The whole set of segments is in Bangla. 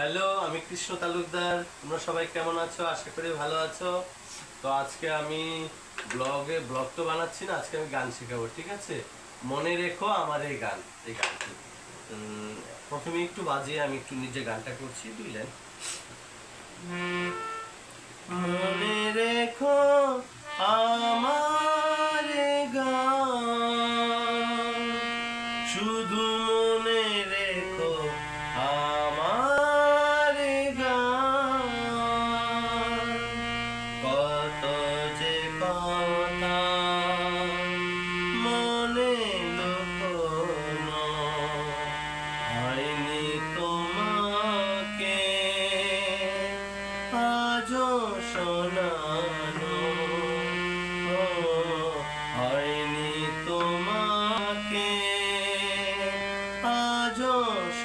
হ্যালো, আমি কৃষ্ণ তালুকদার। তোমরা সবাই কেমন আছো? আশা করি ভালো আছো। তো আজকে আমি ব্লগে, ব্লগ তো বানাচ্ছি না, আজকে আমি গান শেখাবো, ঠিক আছে? মনে রেখো আমার এই গান, এই গানটি। প্রথমে একটু বাজিয়ে আমি একটু নিজে গানটা করছি দুই লাইন মনে রেখো আমার গান। শুধু মনে রেখো আমার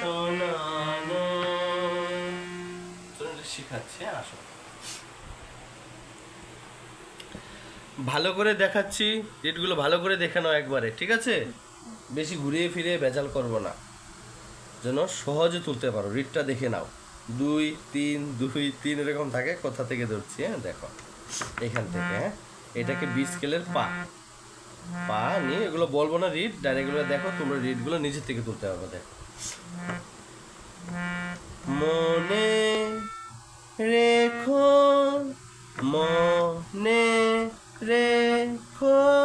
শোনানো শিখাচ্ছি হ্যাঁ, আসো। ভালো করে দেখাচ্ছি রেটগুলো ভালো করে দেখে নাও একবারে ঠিক আছে? বেশি ঘুরিয়ে ফিরে ভেজাল করব না। যেন সহজে তুলতে পারো রিটটা দেখে নাও। দুই তিন দুই তিন এরকম থাকে কোথা থেকে ধরছি হ্যাঁ দেখো। এখান থেকে হ্যাঁ এটাকে বি স্কেলের পা। পা নিয়ে এগুলো বলব না রিড ডাইরেক্টগুলো দেখো তোমরা রিডগুলো নিজের থেকে তুলতে পারবে দেখো। মনে রেখো মনে রেখো।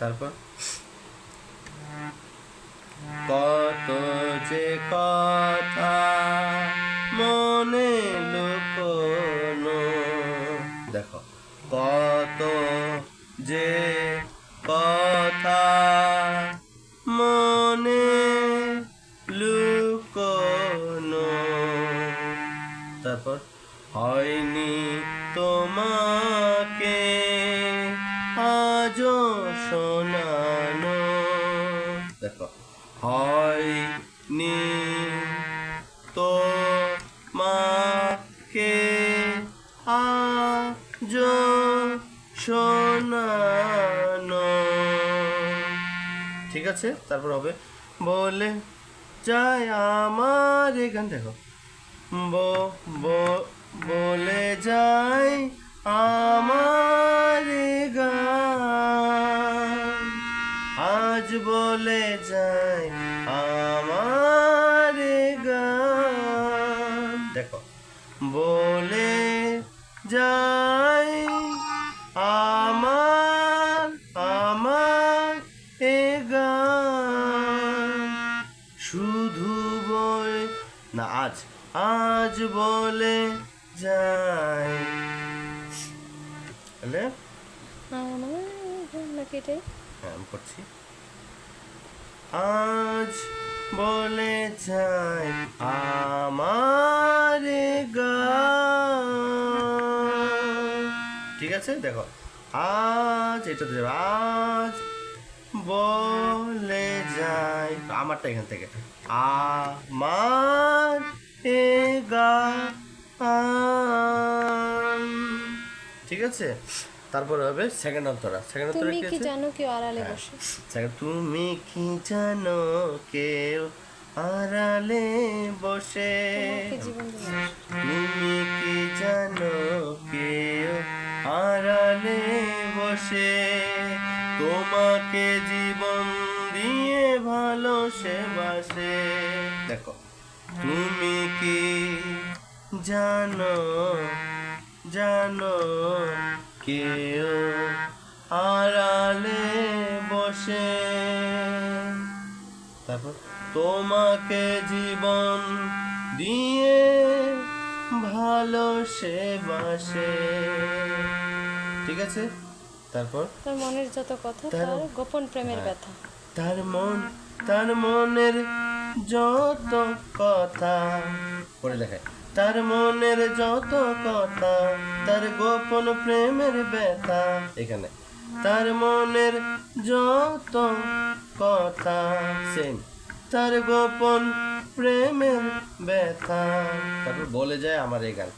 তারপর? কত যে কথা মনে লুকোনো। দেখো। কত যে কথা আজও শোনানো। দেখো হয়নি তো মাকে আজও শোনানো। ঠিক আছে? তারপর হবে, বলে যায় আমার এই গান, দেখো। বলে যাই আমার বলে যাই আমার গান। দেখো বলে যাই আমার আমার এ গান। শুধু বই না আজ আজ বলে যাই তাহলে? এটাই। হ্যাঁ আমি করছি। আজ বলে যাই আমার গান। ঠিক আছে? দেখো। আজ এটা তো। আজ বলে যাই। আমারটা এখান থেকে। আমার গান। ঠিক আছে? তারপরে হবে সেকেন্ড অন্তরা। সেকেন্ড অন্তরা তুমি কি জানো কেউ আড়ালে বসে? স্যার, তুমি কি জানো কেউ আড়ালে বসে? তুমি কি জানো কেউ আড়ালে বসে? তোমাকে জীবন দিয়ে ভালো সে বাসে। দেখো তুমি কি জানো জানো কেউ আড়ালে বসে। তারপর তোমাকে জীবন দিয়ে ভালো সে। বাসে ঠিক আছে? তারপর? তার মনের যত কথা তার- গোপন প্রেমের হ্যাঁ। ব্যথা। তার মন তার মনের যত কথা। পড়ে দেখায়। তার মনের যত কথা তার গোপন প্রেমের ব্যথা। এখানে তার মনের যত কথা সেম তার গোপন প্রেমের ব্যথা। তারপর বলে যায় আমার এই গান?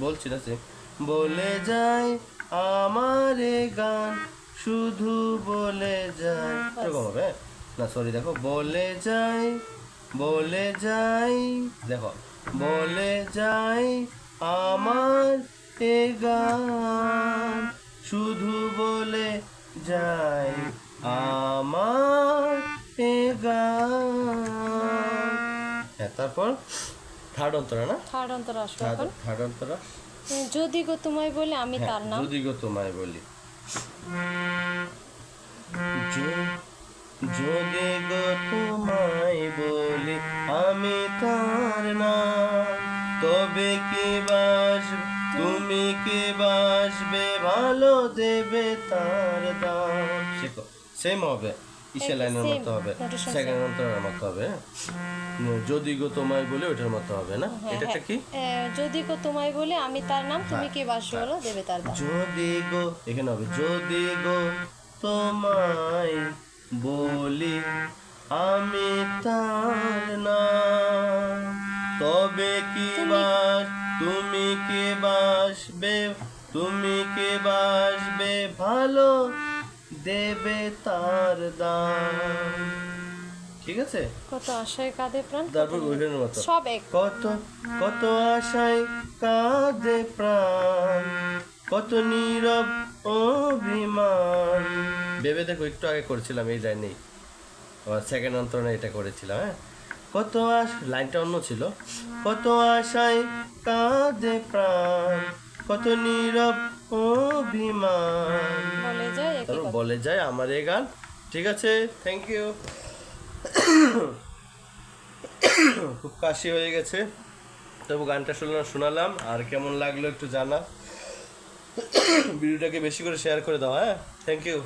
বলছি না সে বলে যায় আমার এ গান শুধু বলে যায়। এরকম হবে হ্যাঁ? না সরি দেখো বলে যায় বলে যাই দেখো। বলে যাই আমার এ গান। শুধু বলে যাই আমার এ গান। হ্যাঁ তারপর থার্ড অন্তরা না? থার্ড অন্তর আসবে থার্ড এখন। থার্ড অন্তরা। যদি গো তোমায় বলে আমি হ্যাঁ, তার নাম। যদি গো তোমায় বলি। যদি গো তোমায় বলি আমি তার নাম তবে কি বাস তুমি কি বাসবে? ভালো দেবে তার দাম। শেখো সেম হবে। লাইনের মতো হবে। সেকেন্ড অন্তরের মতো হবে হ্যাঁ? যদি গো তোমায় বলি ওটার মতো হবে না? হ্যাঁ, এটা কি? হ্যাঁ। যদি গো তোমায় বলে আমি তার নাম তুমি কি বাস বলো দেবে তার যদি গো এখানে হবে যদি গো তোমায় বলি আমি তার নাম তবে কি বাস তুমি কে বাসবে? তুমি কে বাসবে? ভালো দেবে তার দাম। ঠিক আছে? কত আশায় কাঁদে প্রাণ তারপর ওইখানের মতো। সব এক। কত কত আশায় কাঁদে প্রাণ কত নীরব অভিমান। ভেবে দেখো একটু আগে করেছিলাম এই লাইনেই আবার সেকেন্ড অন্তরণে এটা করেছিলাম হ্যাঁ? কত আশ লাইনটা অন্য ছিল। কত আশায় কাঁদে প্রাণ কত নীরব অভিমান। বলে যায় আমার এই গান। ঠিক আছে? থ্যাংক ইউ খুব কাশি হয়ে গেছে। তবু গানটা শুনলাম শোনালাম। আর কেমন লাগল একটু জানা। ভিডিওটাকে বেশি করে শেয়ার করে দাও হ্যাঁ? Thank you